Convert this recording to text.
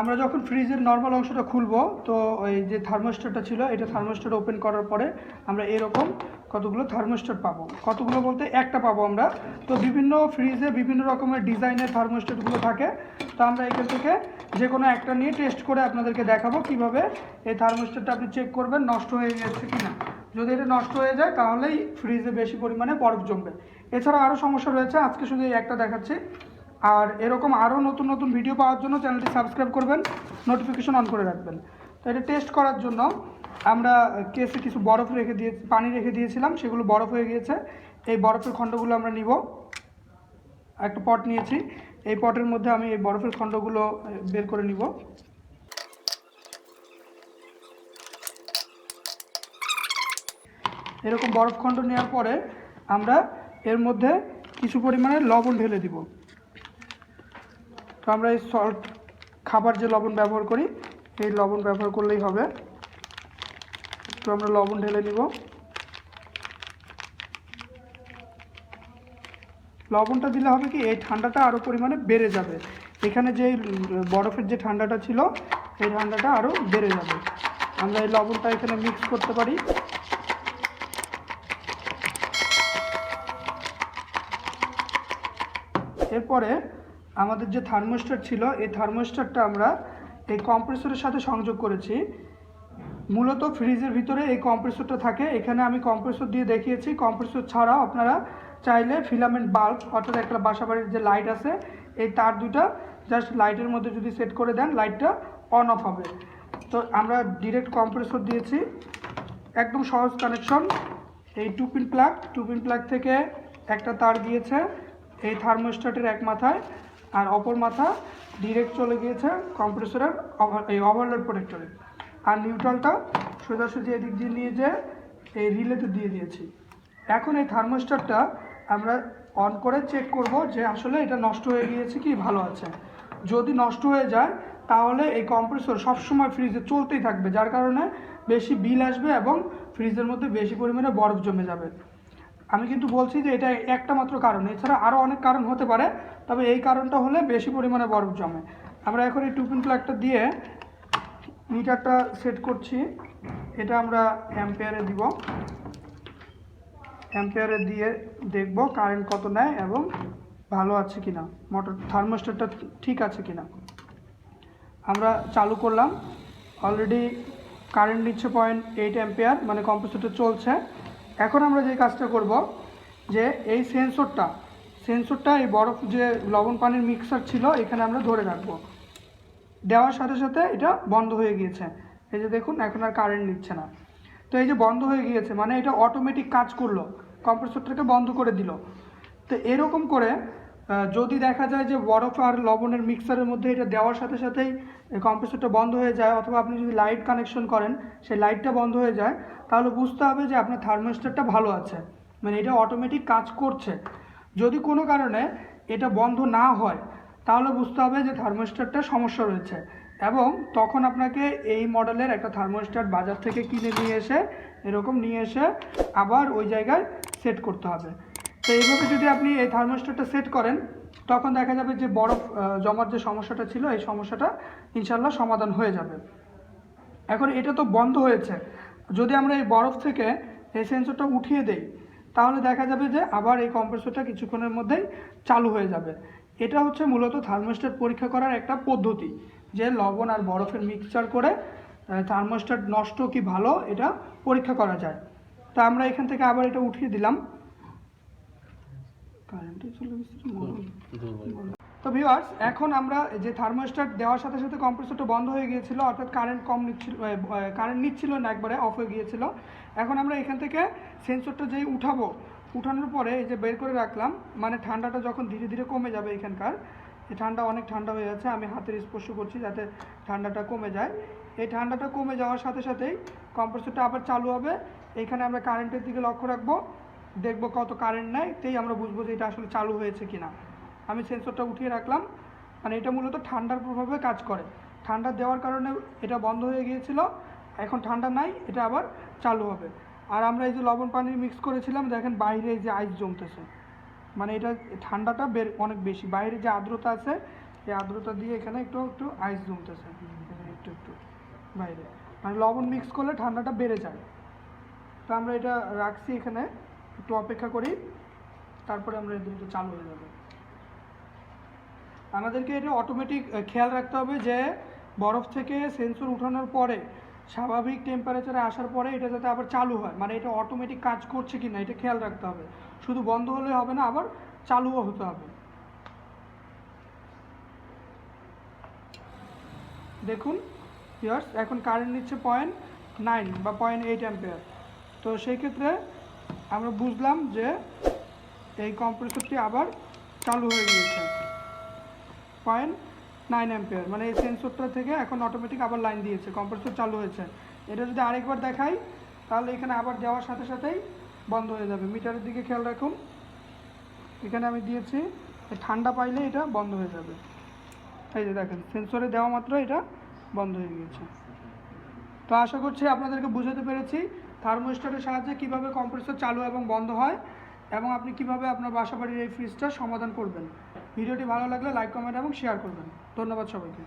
আমরা যখন ফ্রিজের নর্মাল অংশটা খুলবো, তো ওই যে থার্মোস্টারটা ছিল, এটা থার্মোস্টার ওপেন করার পরে আমরা এরকম কতগুলো থার্মোস্টার পাবো। কতগুলো বলতে একটা পাবো আমরা। তো বিভিন্ন ফ্রিজে বিভিন্ন রকমের ডিজাইনের থার্মোস্টারগুলো থাকে। তো আমরা এখান থেকে যে কোনো একটা নিয়ে টেস্ট করে আপনাদেরকে দেখাবো কীভাবে এই থার্মোস্টারটা আপনি চেক করবেন, নষ্ট হয়ে গেছে কিনা। যদি এটা নষ্ট হয়ে যায়, তাহলেই ফ্রিজে বেশি পরিমাণে বরফ জমবে। এছাড়া আরও সমস্যা রয়েছে, আজকে শুধু এই একটা দেখাচ্ছি। আর এরকম আরও নতুন নতুন ভিডিও পাওয়ার জন্য চ্যানেলটি সাবস্ক্রাইব করবেন নোটিফিকেশন অন করে রাখবেন। তো এটা টেস্ট করার জন্য আমরা কেসে কিছু বরফ রেখে দিয়ে, পানি রেখে দিয়েছিলাম, সেগুলো বরফ হয়ে গিয়েছে। এই বরফের খণ্ডগুলো আমরা নিব। একটা পট নিয়েছি। এই পটের মধ্যে আমি এই বরফের খণ্ডগুলো বের করে নিব। এরকম বরফ খণ্ড নেওয়ার পরে আমরা এর মধ্যে কিছু পরিমাণে লবণ ঢেলে দিব। তো আমরা এই সল্ট খাবার যে লবণ ব্যবহার করি, এই লবণ ব্যবহার করলেই হবে। তো আমরা লবণ ঢেলে নিব। লবণটা দিলে হবে কি, এই ঠান্ডাটা আরও পরিমাণে বেড়ে যাবে। এখানে যে বরফের যে ঠান্ডাটা ছিল, এই ঠান্ডাটা আরও বেড়ে যাবে। আমরা এই লবণটা এখানে মিক্স করতে পারি। এরপরে আমাদের যে থার্মোস্টার ছিল, এই থার্মোস্টারটা আমরা এই কম্প্রেসরের সাথে সংযোগ করেছি। মূলত ফ্রিজের ভিতরে এই কম্প্রেসরটা থাকে। এখানে আমি কম্প্রেসর দিয়ে দেখিয়েছি। কম্প্রেসর ছাড়াও আপনারা চাইলে ফিলামেন্ট বাল্ব অর্থাৎ একটা বাসাবাড়ির যে লাইট আছে, এই তার দুটা জাস্ট লাইটের মধ্যে যদি সেট করে দেন লাইটটা অন অফ হবে। তো আমরা ডিরেক্ট কম্প্রেসর দিয়েছি। একদম সহজ কানেকশন এই two pin plug two pin plug থেকে একটা তার গিয়েছে। এই থার্মোস্ট্যাটের এক মাথায়। আর অপর মাথা ডিরেক্ট চলে গিয়েছে কম্প্রেসরের ওভার এই ওভারলোড প্রোটেক্টরে আর নিউট্রালটা সোজাসুজি এদিক দিয়ে নিয়ে যেয়ে এই রিলেতে দিয়ে দিয়েছি। এখন এই থার্মোস্টারটা আমরা অন করে চেক করব যে আসলে এটা নষ্ট হয়ে গিয়েছে কি ভালো আছে। যদি নষ্ট হয়ে যায়, তাহলে এই কম্প্রেসর সবসময় ফ্রিজে চলতেই থাকবে, যার কারণে বেশি বিল আসবে এবং ফ্রিজের মধ্যে বেশি পরিমাণে বরফ জমে যাবে। আমি কিন্তু বলছি যে এটা একটা মাত্র কারণ। এছাড়া আরও অনেক কারণ হতে পারে, তবে এই কারণটা হলে বেশি পরিমাণে বরফ জমে। আমরা এখন এই টুপিন প্লাগটা দিয়ে মিটারটা সেট করছি। এটা আমরা অ্যাম্পেয়ারে দিব। অ্যাম্পেয়ারে দিয়ে দেখব কারেন্ট কত নেয় এবং ভালো আছে কিনা। মোটর থার্মোস্টারটা ঠিক আছে কিনা। আমরা চালু করলাম। অলরেডি কারেন্ট নিচ্ছে পয়েন্ট এইট অ্যাম্পিয়ার মানে কম্প্রেসরটা চলছে। এখন আমরা যে কাজটা করব, যে এই সেন্সরটা সেন্সরটা এই বরফ যে লবণ পানির মিক্সার ছিল, এখানে আমরা ধরে রাখব। দেওয়ার সাথে সাথে এটা বন্ধ হয়ে গিয়েছে। এই যে দেখুন, এখন আর কারেন্ট নিচ্ছে না। তো এই যে বন্ধ হয়ে গিয়েছে মানে এটা অটোমেটিক কাজ করল কম্প্রেসরটাকে বন্ধ করে দিল। তো এরকম করে যদি দেখা যায় যে বরফ আর লবণের মিক্সারের মধ্যে এটা দেওয়ার সাথে সাথেই কম্প্রেসরটা বন্ধ হয়ে যায়, অথবা আপনি যদি লাইট কানেকশন করেন, সেই লাইটটা বন্ধ হয়ে যায় তাহলে বুঝতে হবে যে আপনার থার্মোস্টারটা ভালো আছে। মানে এটা অটোমেটিক কাজ করছে। যদি কোনো কারণে এটা বন্ধ না হয়, তাহলে বুঝতে হবে যে থার্মোস্টারটা সমস্যা রয়েছে। এবং তখন আপনাকে এই মডেলের একটা থার্মোস্টার বাজার থেকে কিনে নিয়ে এসে, এরকম নিয়ে এসে আবার ওই জায়গায় সেট করতে হবে। তো এইভাবে যদি আপনি এই থার্মোস্টারটা সেট করেন, তখন দেখা যাবে যে বরফ জমার যে সমস্যাটা ছিল, এই সমস্যাটা ইনশাল্লাহ সমাধান হয়ে যাবে। এখন এটা তো বন্ধ হয়েছে। যদি আমরা এই বরফ থেকে এই সেন্সরটা উঠিয়ে দেই, তাহলে দেখা যাবে যে আবার এই কম্প্রেসরটা কিছুক্ষণের মধ্যেই চালু হয়ে যাবে। এটা হচ্ছে মূলত থার্মোস্ট্যাট পরীক্ষা করার একটা পদ্ধতি, যে লবণ আর বরফের মিক্সচার করে থার্মোস্ট্যাট নষ্ট কি ভালো এটা পরীক্ষা করা যায়। তা আমরা এখান থেকে আবার এটা উঠিয়ে দিলাম। কারেন্টে চলে গেছে। তো ভিউয়ার্স এখন আমরা যে থার্মোস্ট্যাট দেওয়ার সাথে সাথে কম্প্রেসরটা বন্ধ হয়ে গিয়েছিল, অর্থাৎ কারেন্ট কম নিচ্ছিল কারেন্ট নিচ্ছিল না একবারে অফ হয়ে গিয়েছিল। এখন আমরা এখান থেকে সেন্সরটা যেই উঠাবো, উঠানোর পরে এই যে বের করে রাখলাম মানে ঠান্ডাটা যখন ধীরে ধীরে কমে যাবে এখানকার ঠান্ডা অনেক ঠান্ডা হয়ে যাচ্ছে, আমি হাতের স্পর্শ করছি যাতে ঠান্ডাটা কমে যায়। এই ঠান্ডাটা কমে যাওয়ার সাথে সাথেই কম্প্রেসরটা আবার চালু হবে। এখানে আমরা কারেন্টের দিকে লক্ষ্য রাখব, দেখব কত কারেন্ট নেয়, তেই আমরা বুঝব যে এটা আসলে চালু হয়েছে কিনা। আমি সেন্সরটা উঠিয়ে রাখলাম। মানে এটা মূলত ঠান্ডার প্রভাবে কাজ করে। ঠান্ডা দেওয়ার কারণে এটা বন্ধ হয়ে গিয়েছিল। এখন ঠান্ডা নাই, এটা আবার চালু হবে। আর আমরা এই যে লবণ পানি মিক্স করেছিলাম, দেখেন বাইরে যে আইস জমতেছে। মানে এটা ঠান্ডাটা বের অনেক বেশি। বাইরে যে আর্দ্রতা আছে, এই আর্দ্রতা দিয়ে এখানে একটু একটু আইস জমতেছে। একটু একটু বাইরে। মানে লবণ মিক্স করলে ঠান্ডাটা বেড়ে যায়। তো আমরা এটা রাখছি এখানে। একটু অপেক্ষা করি। তারপরে আমরা দ্রুত চালু হয়ে যাবে। আমাদেরকে এটা অটোমেটিক খেয়াল রাখতে হবে যে বরফ থেকে সেন্সর উঠানোর পরে, স্বাভাবিক টেম্পারেচারে আসার পরে এটা যাতে আবার চালু হয়। মানে এটা অটোমেটিক কাজ করছে কি না এটা খেয়াল রাখতে হবে। শুধু বন্ধ হলে হবে না, আবার চালুও হতে হবে। দেখুন ইয়ার্স এখন কারেন্ট নিচ্ছে পয়েন্ট নাইন বা পয়েন্ট এইট অ্যাম্পেয়ার তো সেই ক্ষেত্রে আমরা বুঝলাম যে এই কম্প্রেসরটি আবার চালু হয়ে গিয়েছে। Point nine ampere. মানে এই সেন্সরটা থেকে এখন অটোমেটিক আবার লাইন দিয়েছে কম্প্রেসর চালু হয়েছে। এটা যদি আরেকবার দেখাই, তাহলে এখানে আবার দেওয়ার সাথে সাথেই বন্ধ হয়ে যাবে। মিটারের দিকে খেয়াল রাখুন। এখানে আমি দিয়েছি, ঠান্ডা পাইলে এটা বন্ধ হয়ে যাবে। এই যে দেখেন সেন্সরে দেওয়া মাত্র এটা বন্ধ হয়ে গিয়েছে। তো আশা করছি আপনাদেরকে বুঝাতে পেরেছি থার্মোস্টারের সাহায্যে কীভাবে কম্প্রেসর চালু এবং বন্ধ হয়, এবং আপনি কীভাবে আপনার বাসাবাড়ির এই ফ্রিজটা সমাধান করবেন। ভিডিওটি ভালো লাগলে লাইক কমেন্ট এবং শেয়ার করবেন। ধন্যবাদ সবাইকে।